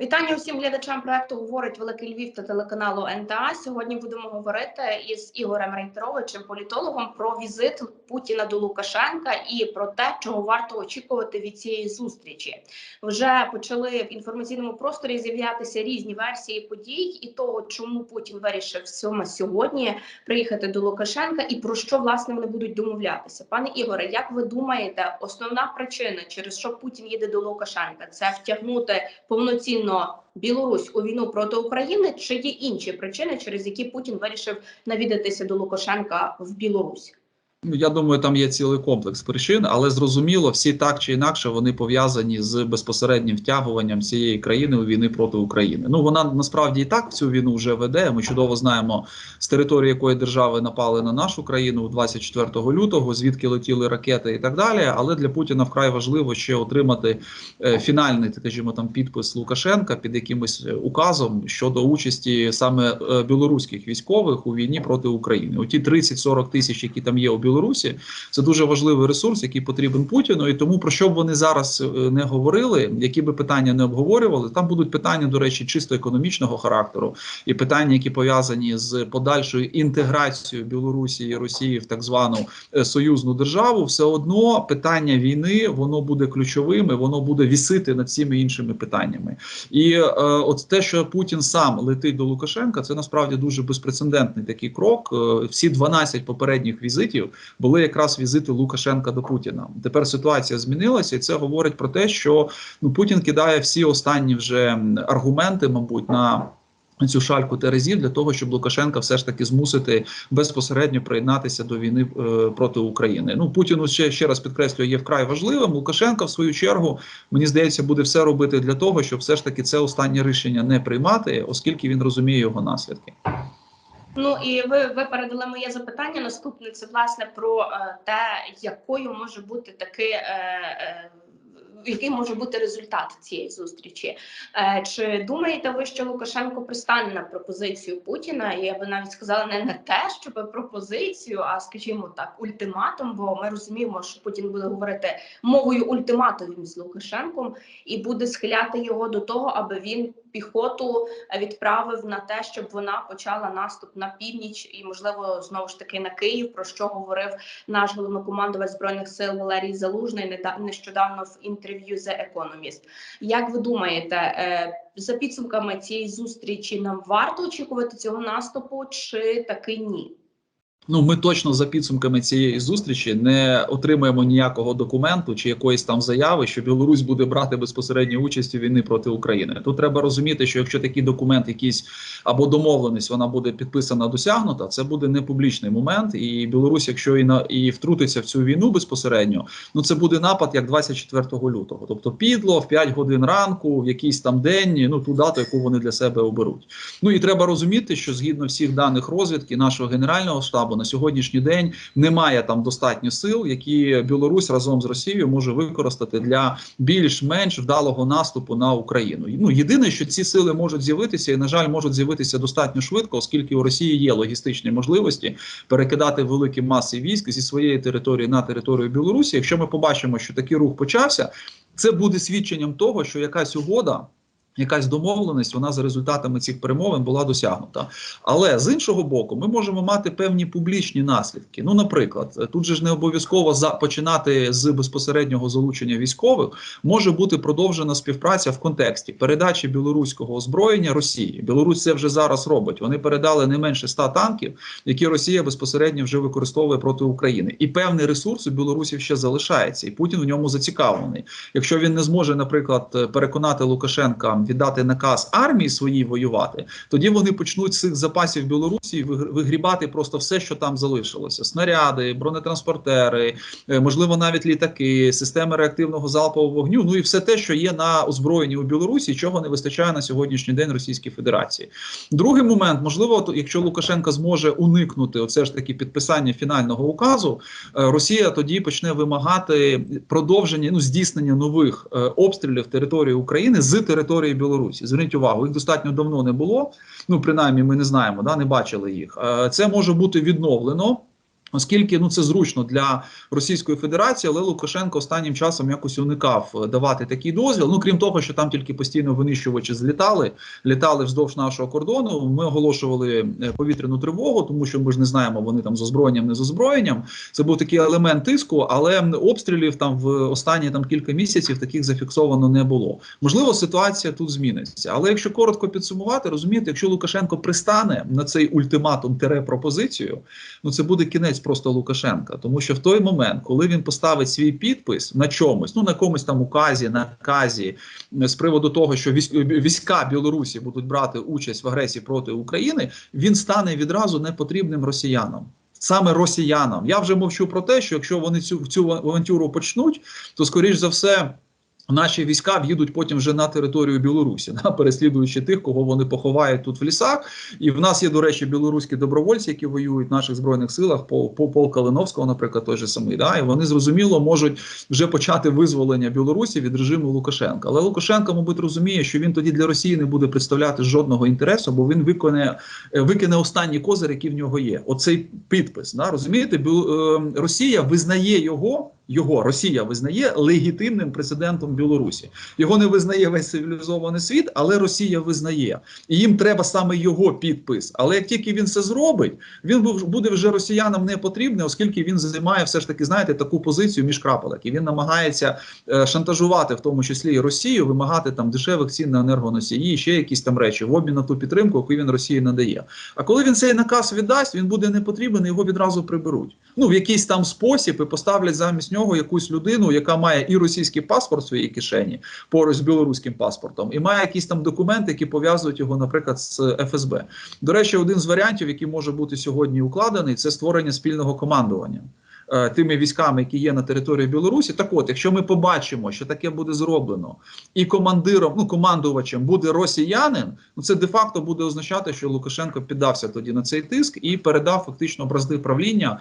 Вітання усім глядачам проекту говорить Великий Львів та телеканалу НТА. Сьогодні будемо говорити із Ігорем Рейтеровичем, політологом, про візит Путіна до Лукашенка і про те, чого варто очікувати від цієї зустрічі. Вже почали в інформаційному просторі з'являтися різні версії подій і того, чому Путін вирішив саме сьогодні приїхати до Лукашенка, і про що власне вони будуть домовлятися. Пане Ігоре, як ви думаєте, основна причина, через що Путін їде до Лукашенка, це втягнути повноцінно Білорусь у війну проти України, чи є інші причини, через які Путін вирішив навідатися до Лукашенка в Білорусь? Ну, я думаю, там є цілий комплекс причин, але зрозуміло, всі так чи інакше вони пов'язані з безпосереднім втягуванням цієї країни у війни проти України. Ну вона насправді і так цю війну вже веде. Ми чудово знаємо з території якої держави напали на нашу країну 24 лютого, звідки летіли ракети і так далі. Але для Путіна вкрай важливо ще отримати е, фінальний, скажімо, там підпис Лукашенка під якимось е, указом щодо участі саме е, білоруських військових у війні проти України. Оті 30-40 тисяч, які там є у Білорусі, це дуже важливий ресурс, який потрібен Путіну. І тому про що б вони зараз е, не говорили, які би питання не обговорювали, там будуть питання, до речі, чисто економічного характеру, і питання, які пов'язані з подальшою інтеграцією Білорусі і Росії в так звану е, союзну державу, все одно питання війни воно буде ключовим, і воно буде вісити над всіми іншими питаннями. І е, от те, що Путін сам летить до Лукашенка, це насправді дуже безпрецедентний такий крок. Е, всі 12 попередніх візитів були якраз візити Лукашенка до Путіна. Тепер ситуація змінилася, і це говорить про те, що ну Путін кидає всі останні вже аргументи, мабуть, на. Цю шальку терезів для того, щоб Лукашенка все ж таки змусити безпосередньо приєднатися до війни е, проти України. Ну Путіну ще ще раз підкреслюю, є вкрай важливим. Лукашенка, в свою чергу, мені здається, буде все робити для того, щоб все ж таки це останнє рішення не приймати, оскільки він розуміє його наслідки. Ну і ви випередили моє запитання. Наступне це власне про е, те, якою може бути таки. Е, який може бути результат цієї зустрічі? Е, чи думаєте ви, що Лукашенко пристане на пропозицію Путіна? Я би навіть сказала не на те, щоб пропозицію, а скажімо так, ультиматум. Бо ми розуміємо, що Путін буде говорити мовою ультиматумів з Лукашенком і буде схиляти його до того, аби він піхоту відправив на те, щоб вона почала наступ на північ і, можливо, знову ж таки на Київ, про що говорив наш головнокомандувач збройних сил Валерій Залужний нещодавно в інтерв'ю The Economist. Як ви думаєте, е, за підсумками цієї зустрічі нам варто очікувати цього наступу, чи таки ні? Ну, ми точно за підсумками цієї зустрічі не отримаємо ніякого документу чи якоїсь там заяви, що Білорусь буде брати безпосередню участь у війни проти України. Тут треба розуміти, що якщо такий документ, якийсь або домовленість, вона буде підписана, досягнута, це буде не публічний момент. І Білорусь, якщо і на і втрутиться в цю війну безпосередньо, ну це буде напад як 24 лютого, тобто підло в 5 годин ранку, в якийсь там день, ну ту дату, яку вони для себе оберуть. Ну і треба розуміти, що згідно всіх даних розвідки нашого генерального штабу на сьогоднішній день немає там достатньо сил, які Білорусь разом з Росією може використати для більш-менш вдалого наступу на Україну. Ну єдине, що ці сили можуть з'явитися, і на жаль, можуть з'явитися достатньо швидко, оскільки у Росії є логістичні можливості перекидати великі маси військ зі своєї території на територію Білорусі. Якщо ми побачимо, що такий рух почався, це буде свідченням того, що якась угода. Якась домовленість, вона за результатами цих перемовин була досягнута. Але з іншого боку, ми можемо мати певні публічні наслідки. Ну, наприклад, тут же ж не обов'язково починати з безпосереднього залучення військових, може бути продовжена співпраця в контексті передачі білоруського озброєння Росії. Білорусь це вже зараз робить. Вони передали не менше 100 танків, які Росія безпосередньо вже використовує проти України. І певний ресурс у Білорусі ще залишається, і Путін в ньому зацікавлений. Якщо він не зможе, наприклад, переконати Лукашенка віддати наказ армії своїй воювати, тоді вони почнуть з цих запасів Білорусі вигр- вигрібати просто все, що там залишилося: снаряди, бронетранспортери, е, можливо, навіть літаки, системи реактивного залпового вогню. Ну і все те, що є на озброєнні у Білорусі, чого не вистачає на сьогоднішній день Російській Федерації. Другий момент, можливо, то якщо Лукашенко зможе уникнути оце ж таки підписання фінального указу, е, Росія тоді почне вимагати продовження ну здійснення нових е, обстрілів території України з території Білорусі. Зверніть увагу, їх достатньо давно не було. Ну принаймні, ми не знаємо, да не бачили їх. Е, Це може бути відновлено. Оскільки ну це зручно для Російської Федерації, але Лукашенко останнім часом якось уникав е, давати такий дозвіл. Ну крім того, що там тільки постійно винищувачі злітали, літали вздовж нашого кордону. Ми оголошували е, повітряну тривогу, тому що ми ж не знаємо, вони там з озброєнням, не з озброєнням. Це був такий елемент тиску, але обстрілів там в останні там кілька місяців таких зафіксовано не було. Можливо, ситуація тут зміниться. Але якщо коротко підсумувати, розумієте, якщо Лукашенко пристане на цей ультиматум тере пропозицію, ну це буде кінець просто Лукашенка, тому що в той момент, коли він поставить свій підпис на чомусь, ну на комусь там указі, наказі з приводу того, що військ- війська Білорусі будуть брати участь в агресії проти України, він стане відразу непотрібним росіянам. Саме росіянам. Я вже мовчу про те, що якщо вони цю цю авантюру почнуть, то скоріш за все. Наші війська в'їдуть потім вже на територію Білорусі, да, переслідуючи тих, кого вони поховають тут в лісах. І в нас є, до речі, білоруські добровольці, які воюють в наших збройних силах, по, по пол Калиновського, наприклад, той же самий. Да, і вони зрозуміло можуть вже почати визволення Білорусі від режиму Лукашенка. Але Лукашенко, мабуть, розуміє, що він тоді для Росії не буде представляти жодного інтересу, бо він виконе е, викине останній козир, який в нього є. Оцей підпис. Да, розумієте, е, Росія визнає його. Його Росія визнає легітимним президентом Білорусі. Його не визнає весь цивілізований світ, але Росія визнає. І їм треба саме його підпис. Але як тільки він це зробить, він буде вже росіянам не потрібний, оскільки він займає все ж таки, знаєте, таку позицію між крапелек. І він намагається е, шантажувати, в тому числі і Росію, вимагати там дешевих цін на енергоносії, ще якісь там речі в обмін на ту підтримку, яку він Росії надає. А коли він цей наказ віддасть, він буде не потрібен, його відразу приберуть. Ну в якийсь там спосіб і поставлять замість нього якусь людину, яка має і російський паспорт в своїй кишені поруч з білоруським паспортом, і має якісь там документи, які пов'язують його, наприклад, з ФСБ. До речі, один з варіантів, який може бути сьогодні укладений, це створення спільного командування. е, Тими військами, які є на території Білорусі, так от, якщо ми побачимо, що таке буде зроблено, і командиром, ну командувачем буде росіянин, ну це де-факто буде означати, що Лукашенко піддався тоді на цей тиск і передав фактично бразди правління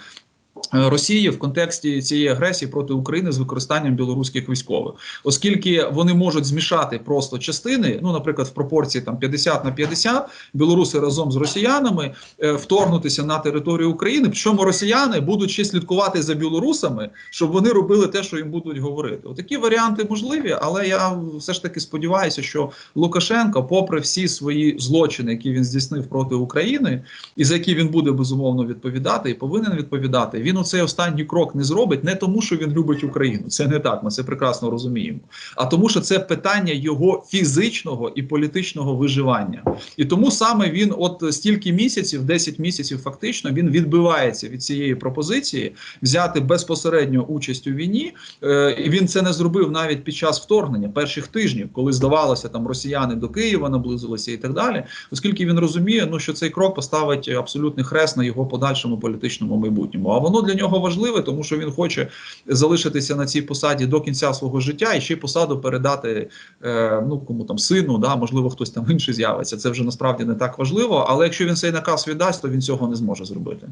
Росії в контексті цієї агресії проти України з використанням білоруських військових, оскільки вони можуть змішати просто частини, ну наприклад, в пропорції там 50 на 50, білоруси разом з росіянами е, вторгнутися на територію України. Причому росіяни будуть ще слідкувати за білорусами, щоб вони робили те, що їм будуть говорити. Отакі варіанти можливі, але я все ж таки сподіваюся, що Лукашенко, попри всі свої злочини, які він здійснив проти України, і за які він буде безумовно відповідати, і повинен відповідати. Він оцей останній крок не зробить не тому, що він любить Україну. Це не так. Ми це прекрасно розуміємо. А тому, що це питання його фізичного і політичного виживання. І тому саме він, от стільки місяців, 10 місяців, фактично, він відбивається від цієї пропозиції взяти безпосередньо участь у війні. Е, і він це не зробив навіть під час вторгнення перших тижнів, коли здавалося, там росіяни до Києва наблизилися і так далі, оскільки він розуміє, ну що цей крок поставить абсолютний хрест на його подальшому політичному майбутньому. А воно для нього важливе, тому що він хоче залишитися на цій посаді до кінця свого життя і ще посаду передати е, ну кому там сину, да можливо, хтось там інший з'явиться. Це вже насправді не так важливо. Але якщо він цей наказ віддасть, то він цього не зможе зробити.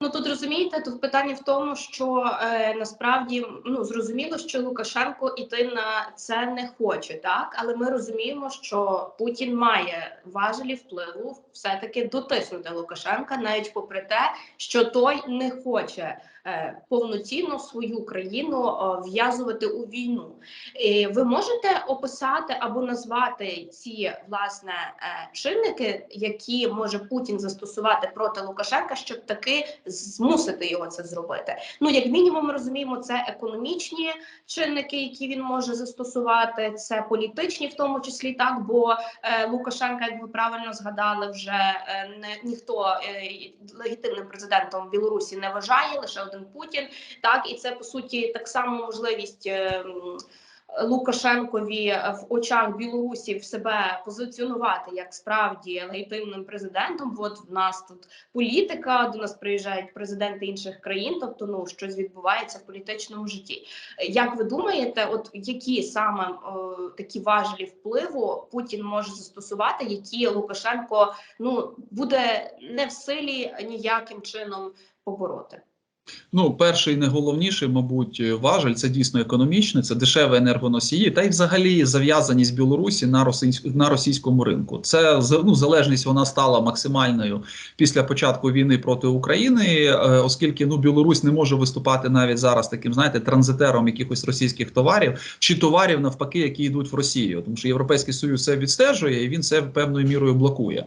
Ну тут розумієте, тут питання в тому, що е, насправді ну зрозуміло, що Лукашенко іти на це не хоче, так але ми розуміємо, що Путін має важелі впливу все таки дотиснути Лукашенка, навіть попри те, що той не хоче е, повноцінно свою країну е, в'язувати у війну. І ви можете описати або назвати ці власне е, чинники, які може Путін застосувати проти Лукашенка, щоб таки змусити його це зробити. Ну як мінімум, ми розуміємо, це економічні чинники, які він може застосувати, це політичні, в тому числі так. Бо е, Лукашенка, як ви правильно згадали, вже е, не ніхто е, легітимним президентом Білорусі не вважає, лише один Путін. Так і це по суті так само можливість. е, Лукашенкові в очах білорусів себе позиціонувати як справді легітимним президентом. От в нас тут політика, до нас приїжджають президенти інших країн, тобто ну щось відбувається в політичному житті. Як ви думаєте, от які саме е, такі важелі впливу Путін може застосувати, які Лукашенко ну буде не в силі ніяким чином побороти? Ну, перший найголовніший, мабуть, важель це дійсно економічний, це дешеві енергоносії, та й взагалі зав'язаність Білорусі на російськ, на російському ринку. Це ну, залежність вона стала максимальною після початку війни проти України, е, оскільки ну Білорусь не може виступати навіть зараз таким, знаєте, транзитером якихось російських товарів чи товарів навпаки, які йдуть в Росію, тому що Європейський Союз це відстежує і він це певною мірою блокує. Е,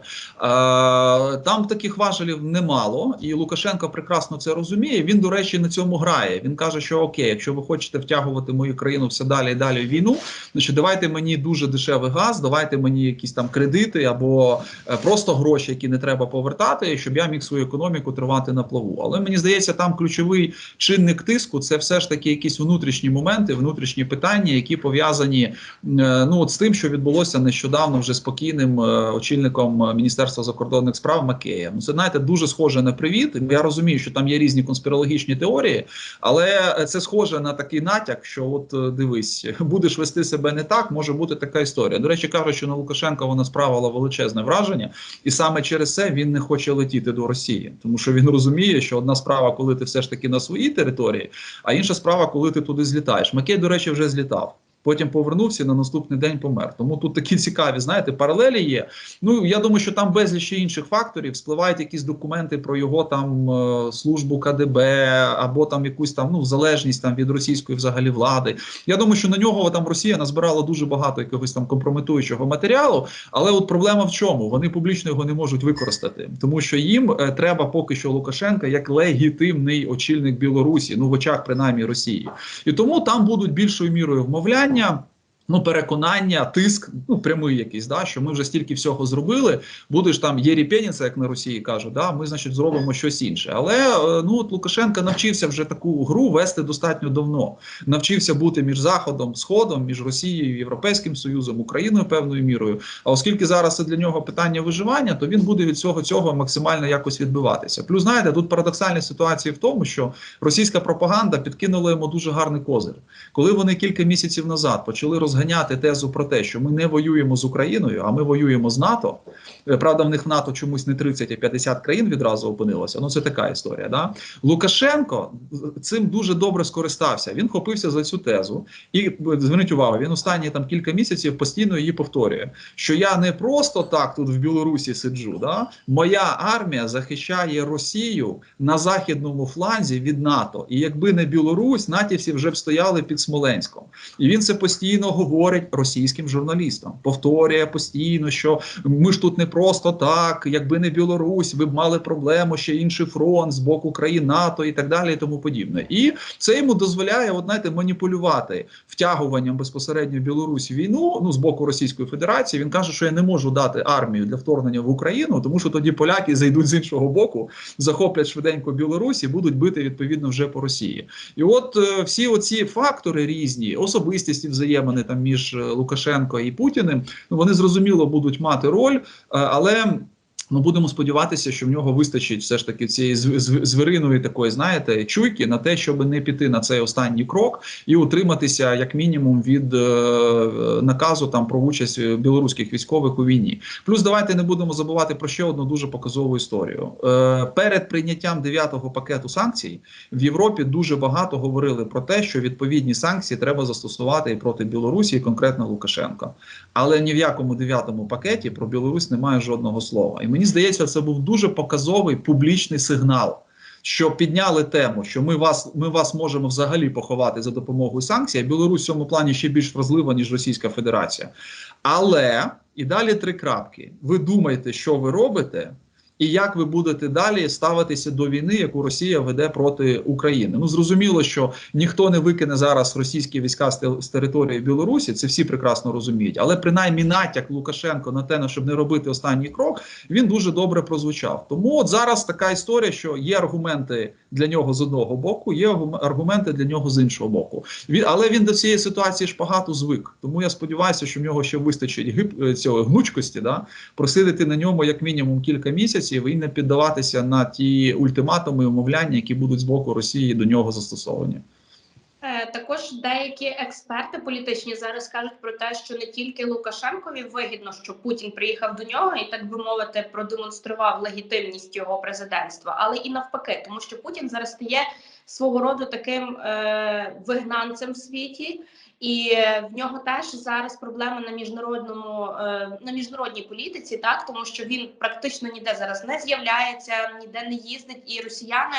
Там таких важелів немало, і Лукашенко прекрасно це розуміє. Він, до речі, на цьому грає. Він каже, що окей, якщо ви хочете втягувати мою країну все далі і далі в війну, значить давайте мені дуже дешевий газ, давайте мені якісь там кредити або е, просто гроші, які не треба повертати, щоб я міг свою економіку тривати на плаву. Але мені здається, там ключовий чинник тиску це все ж таки якісь внутрішні моменти, внутрішні питання, які пов'язані е, ну от з тим, що відбулося нещодавно вже спокійним е, очільником Міністерства закордонних справ Макеєм. Ну, Це знаєте дуже схоже на привіт. Я розумію, що там є різні конспірологічні теорії, але це схоже на такий натяк, що от е, дивись, будеш вести себе не так, може бути така історія. До речі, кажуть, що на Лукашенка вона справила величезне враження, і саме через це він не хоче летіти до Росії, тому що він розуміє, що одна справа, коли ти все ж таки на своїй території, а інша справа, коли ти туди злітаєш. Макей, до речі, вже злітав. Потім повернувся і на наступний день помер. Тому тут такі цікаві, знаєте, паралелі є. Ну я думаю, що там безліч інших факторів спливають якісь документи про його там е, службу КДБ або там якусь там ну залежність там від російської взагалі влади. Я думаю, що на нього там Росія назбирала дуже багато якогось там компрометуючого матеріалу. Але от проблема в чому? Вони публічно його не можуть використати, тому що їм е, треба поки що Лукашенка як легітимний очільник Білорусі, ну в очах принаймні Росії, і тому там будуть більшою мірою вмовляння питання. Ну, переконання, тиск, ну прямий якийсь, да, що ми вже стільки всього зробили. Будеш там єріпеніця, як на Росії кажуть, да, ми, значить, зробимо щось інше. Але е, ну от Лукашенко навчився вже таку гру вести достатньо давно. Навчився бути між Заходом, Сходом, між Росією, Європейським Союзом, Україною певною мірою. А оскільки зараз це для нього питання виживання, то він буде від цього цього максимально якось відбиватися. Плюс, знаєте, тут парадоксальна ситуація в тому, що російська пропаганда підкинула йому дуже гарний козир. Коли вони кілька місяців назад почали розганяти тезу про те, що ми не воюємо з Україною, а ми воюємо з НАТО. Е, Правда, в них в НАТО чомусь не 30, а 50 країн відразу опинилося. Ну це така історія. Да? Лукашенко цим дуже добре скористався. Він хопився за цю тезу, і е, зверніть увагу, він останні там кілька місяців постійно її повторює. Що я не просто так тут в Білорусі сиджу. Да? Моя армія захищає Росію на західному фланзі від НАТО. І якби не Білорусь, натівці вже б стояли під Смоленськом. І він це постійно говорить російським журналістам. Повторює постійно, що ми ж тут не просто так, якби не Білорусь, ви б мали проблему, ще інший фронт з боку країн НАТО і так далі, і тому подібне. І це йому дозволяє, от, знаєте, маніпулювати втягуванням безпосередньо Білорусі війну ну з боку Російської Федерації. Він каже, що я не можу дати армію для вторгнення в Україну, тому що тоді поляки зайдуть з іншого боку, захоплять швиденько Білорусь і будуть бити відповідно вже по Росії. І от е, всі оці фактори різні, особистісті взаємини там між е, Лукашенко і Путіним, ну вони зрозуміло будуть мати роль, е, але. Ми будемо сподіватися, що в нього вистачить все ж таки цієї зв- зв- звіриної такої, знаєте, чуйки на те, щоб не піти на цей останній крок і утриматися як мінімум від е, наказу там про участь е, білоруських військових у війні. Плюс давайте не будемо забувати про ще одну дуже показову історію. Е, перед прийняттям дев'ятого пакету санкцій в Європі дуже багато говорили про те, що відповідні санкції треба застосувати і проти Білорусі, і конкретно Лукашенка. Але ні в якому дев'ятому пакеті про Білорусь немає жодного слова. І мені здається, це був дуже показовий публічний сигнал. Що підняли тему, що ми вас ми вас можемо взагалі поховати за допомогою санкцій. Білорусь в цьому плані ще більш вразлива ніж Російська Федерація. Але і далі три крапки. Ви думаєте, що ви робите, і як ви будете далі ставитися до війни, яку Росія веде проти України? Ну зрозуміло, що ніхто не викине зараз російські війська з те- з території Білорусі. Це всі прекрасно розуміють. Але принаймні натяк Лукашенко на те, щоб не робити останній крок, він дуже добре прозвучав. Тому от зараз така історія, що є аргументи для нього з одного боку, є аргум- аргументи для нього з іншого боку. Він, але він до цієї ситуації шпагату звик. Тому я сподіваюся, що в нього ще вистачить гиб е, цього гнучкості, да просидити на ньому як мінімум кілька місяців і не піддаватися на ті ультиматуми і умовляння, які будуть з боку Росії до нього застосовані. Е, також деякі експерти політичні зараз кажуть про те, що не тільки Лукашенкові вигідно, що Путін приїхав до нього і так би мовити продемонстрував легітимність його президентства, але і навпаки, тому що Путін зараз стає свого роду таким е, вигнанцем в світі. І е, в нього теж зараз проблеми на міжнародному е, на міжнародній політиці, так тому що він практично ніде зараз не з'являється, ніде не їздить, і росіяни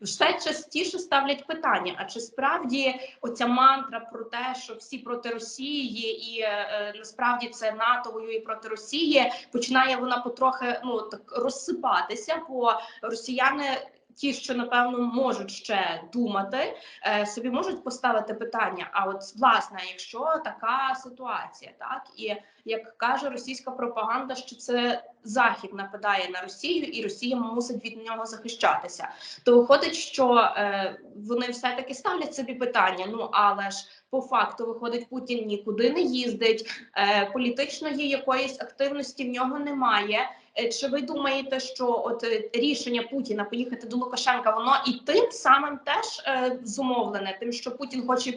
все частіше ставлять питання: а чи справді оця мантра про те, що всі проти Росії, і е, е, насправді це НАТО воює проти Росії, починає вона потрохи ну так розсипатися, бо росіяни. Ті, що напевно можуть ще думати, е, собі можуть поставити питання. А от власне, якщо така ситуація, так і як каже російська пропаганда, що це захід нападає на Росію, і Росія мусить від нього захищатися, то виходить, що е, вони все таки ставлять собі питання. Ну але ж по факту виходить, Путін нікуди не їздить, е, політичної якоїсь активності в нього немає. Е, Чи ви думаєте, що от е, рішення Путіна поїхати до Лукашенка, воно і тим самим теж е, зумовлене, тим, що Путін хоче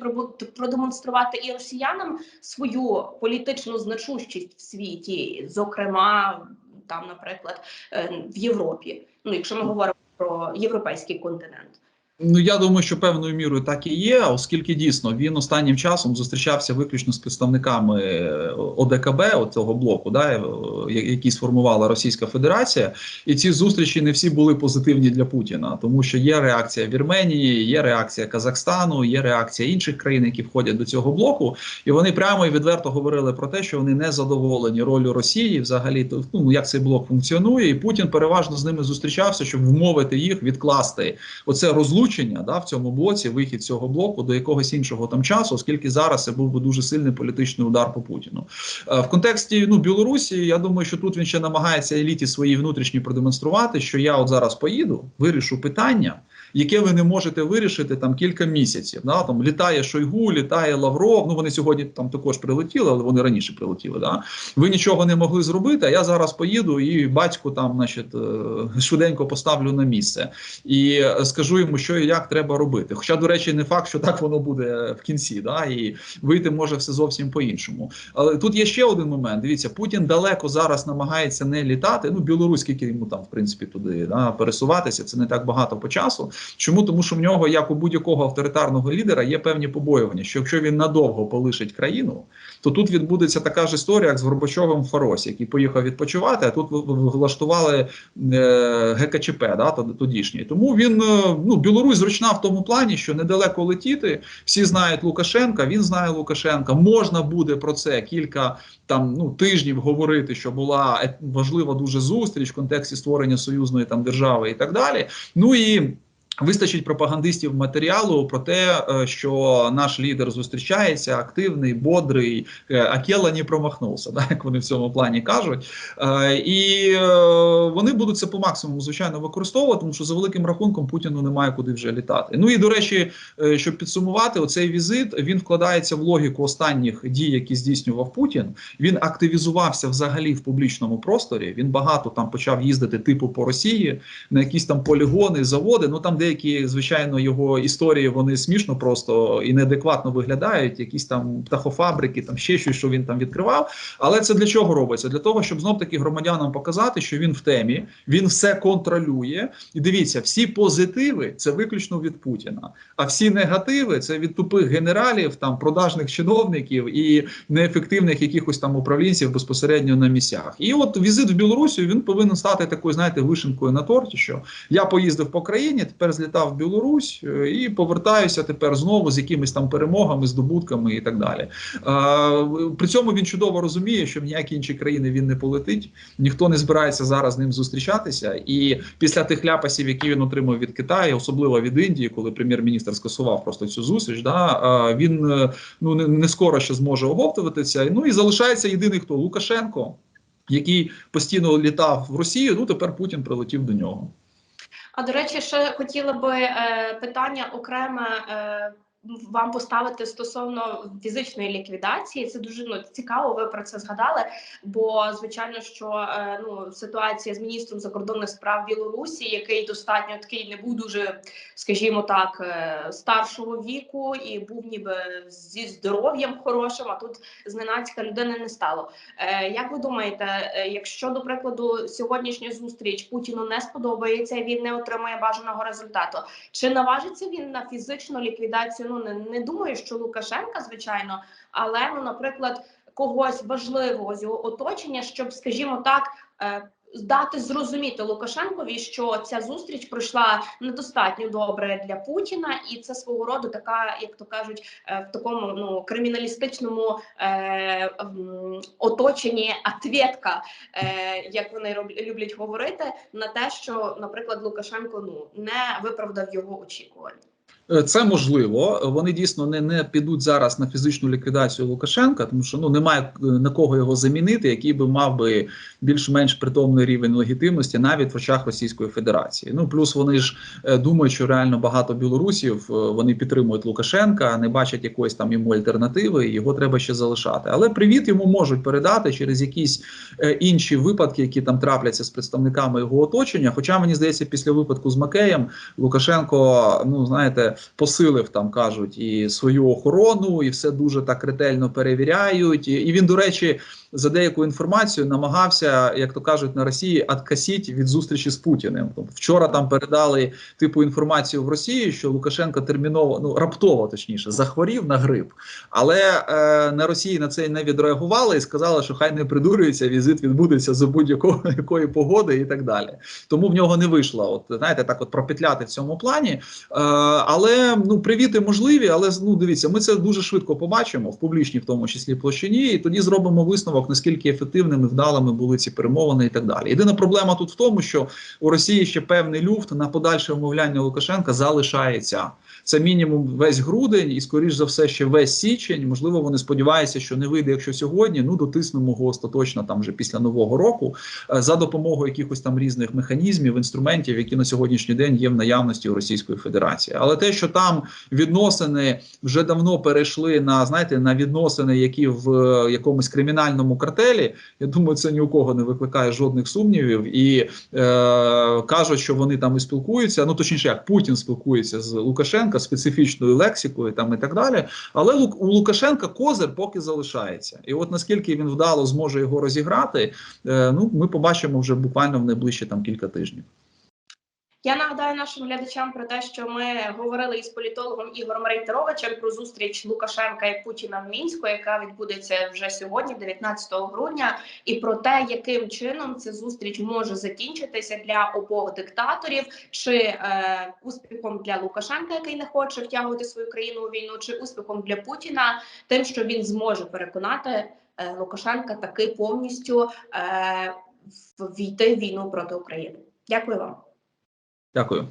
продемонструвати і росіянам свою політичну значущість в світі, зокрема там, наприклад, е, в Європі. Ну, якщо ми говоримо про європейський континент. Ну я думаю, що певною мірою так і є, оскільки дійсно він останнім часом зустрічався виключно з представниками е, ОДКБ, цього блоку, да, е, який сформувала Російська Федерація, і ці зустрічі не всі були позитивні для Путіна, тому що є реакція Вірменії, є реакція Казахстану, є реакція інших країн, які входять до цього блоку, і вони прямо і відверто говорили про те, що вони не задоволені ролью Росії, взагалі ну як цей блок функціонує, і Путін переважно з ними зустрічався, щоб вмовити їх відкласти оце розлучення да, в цьому блоці, вихід цього блоку до якогось іншого там часу, оскільки зараз це був би дуже сильний політичний удар по Путіну. Е, В контексті ну Білорусі, я думаю, що тут він ще намагається еліті своїй внутрішній продемонструвати, що я от зараз поїду, вирішу питання. Яке ви не можете вирішити там кілька місяців. Да? Там літає Шойгу, літає Лавров. Ну вони сьогодні там також прилетіли, але вони раніше прилетіли. Да? Ви нічого не могли зробити. А я зараз поїду і батьку там, значить, е, швиденько поставлю на місце і скажу йому, що і як треба робити. Хоча, до речі, не факт, що так воно буде в кінці, да? і вийти може все зовсім по-іншому. Але тут є ще один момент. Дивіться, Путін далеко зараз намагається не літати. Ну, Білорусь, скільки йому там, в принципі, туди да, пересуватися, це не так багато по часу. Чому? Тому що в нього, як у будь-якого авторитарного лідера, є певні побоювання, що якщо він надовго полишить країну, то тут відбудеться така ж історія, як з Горбачовим в Фаросі, який поїхав відпочивати, а тут влаштували е, ГКЧП, да, тодішній. Тому він е, ну Білорусь зручна в тому плані, що недалеко летіти. Всі знають Лукашенка, він знає Лукашенка. Можна буде про це кілька там ну тижнів говорити, що була е, важлива дуже зустріч в контексті створення союзної там держави і так далі. Ну і Вистачить пропагандистів матеріалу про те, е, що наш лідер зустрічається активний, бодрий, е, Акела не промахнувся, да, як вони в цьому плані кажуть. Е, І вони будуть це по максимуму звичайно використовувати, тому що за великим рахунком Путіну немає куди вже літати. Ну і до речі, щоб підсумувати, оцей візит він вкладається в логіку останніх дій, які здійснював Путін. Він активізувався взагалі в публічному просторі. Він багато там почав їздити типу по Росії на якісь там полігони, заводи. Ну там деякі, звичайно, його історії вони смішно просто і неадекватно виглядають. Якісь там птахофабрики, там ще щось, що він там відкривав. Але це для чого робиться? Для того, щоб знов таки громадянам показати, що він в темі, він все контролює. І дивіться, всі позитиви це виключно від Путіна, а всі негативи це від тупих генералів, там продажних чиновників і неефективних якихось там управлінців безпосередньо на місцях. І от візит в Білорусію він повинен стати такою, знаєте, вишенкою на торті. Що я поїздив по країні, тепер злітав в Білорусь е, і повертаюся тепер знову з якимись там перемогами, здобутками і так далі. При цьому він чудово розуміє, що в ніякі інші країни він не полетить, ніхто не збирається зараз з ним зустрічатися. І після тих ляпасів, які він отримав від Китаю, особливо від Індії, коли прем'єр-міністр скасував просто цю зустріч, да він е, ну не скоро ще зможе оговтуватися. Ну і залишається єдиний хто Лукашенко. Який постійно літав в Росію, ну тепер Путін прилетів до нього. До речі, ще хотіла би е, питання окреме вам поставити стосовно фізичної ліквідації. Це дуже ну, цікаво. Ви про це згадали. Бо звичайно, що е, ну ситуація з міністром закордонних справ Білорусі, який достатньо такий не був дуже, скажімо так, е, старшого віку і був ніби зі здоров'ям хорошим. А тут зненацька людини не стало. Е, Як ви думаєте, якщо до прикладу сьогоднішня зустріч Путіну не сподобається, він не отримає бажаного результату, чи наважиться він на фізичну ліквідацію? Ну не, не думаю, що Лукашенка, звичайно, але ну, наприклад, когось важливого з його оточення, щоб, скажімо так. е, Дати зрозуміти Лукашенкові, що ця зустріч пройшла недостатньо добре для Путіна, і це свого роду така, як то кажуть, е, в такому ну криміналістичному е, оточенні ответка, е, як вони люблять говорити, на те, що, наприклад, Лукашенко ну не виправдав його очікувань. Е, Це можливо. Вони дійсно не, не підуть зараз на фізичну ліквідацію Лукашенка, тому що ну немає е, на кого його замінити, який би мав би більш-менш притомний рівень легітимності навіть в очах Російської Федерації. Ну плюс вони ж е, думають, що реально багато білорусів вони підтримують Лукашенка, не бачать якоїсь там йому альтернативи. Його треба ще залишати. Але привіт йому можуть передати через якісь інші випадки, які там трапляться з представниками його оточення. Хоча мені здається, після випадку з Макеєм Лукашенко, ну знаєте, посилив там кажуть і свою охорону, і все дуже так ретельно перевіряють. І, і він, до речі, за деяку інформацію намагався, як то кажуть, на Росії откасіть від зустрічі з Путіним. Тобто вчора там передали типу інформацію в Росію, що Лукашенко терміново, ну раптово точніше, захворів на грип. Але е, на Росії на це не відреагували і сказали, що хай не придурюється, візит відбудеться за будь-якої якої погоди і так далі. Тому в нього не вийшло. От знаєте, так от пропетляти в цьому плані. Е, але ну привіти можливі, але ну дивіться, ми це дуже швидко побачимо в публічній, в тому числі площині, і тоді зробимо висновок, наскільки ефективними, вдалими були ці перемовини і так далі. Єдина проблема тут в тому, що у Росії ще певний люфт на подальше вмовляння Лукашенка залишається. Це мінімум весь грудень, і скоріш за все, ще весь січень. Можливо, вони сподіваються, що не вийде, якщо сьогодні. Ну дотиснемо його остаточно там вже після нового року е, за допомогою якихось там різних механізмів, інструментів, які на сьогоднішній день є в наявності у Російської Федерації. Але те, що там відносини вже давно перейшли на знаєте, на відносини, які в е, якомусь кримінальному картелі, я думаю, це ні у кого не викликає жодних сумнівів і е, кажуть, що вони там і спілкуються. Ну точніше, як Путін спілкується з Лукашенка специфічною лексикою, там і так далі. Але у Лукашенка козир поки залишається, і от наскільки він вдало зможе його розіграти, е, ну ми побачимо вже буквально в найближчі там кілька тижнів. Я нагадаю нашим глядачам про те, що ми говорили із політологом Ігорем Рейтеровичем про зустріч Лукашенка і Путіна в мінську, яка відбудеться вже сьогодні, 19 грудня, і про те, яким чином ця зустріч може закінчитися для обох диктаторів, чи е, успіхом для Лукашенка, який не хоче втягувати свою країну у війну, чи успіхом для Путіна, тим, що він зможе переконати е, Лукашенка таки повністю е, війти війну проти України. Дякую вам. Дякую.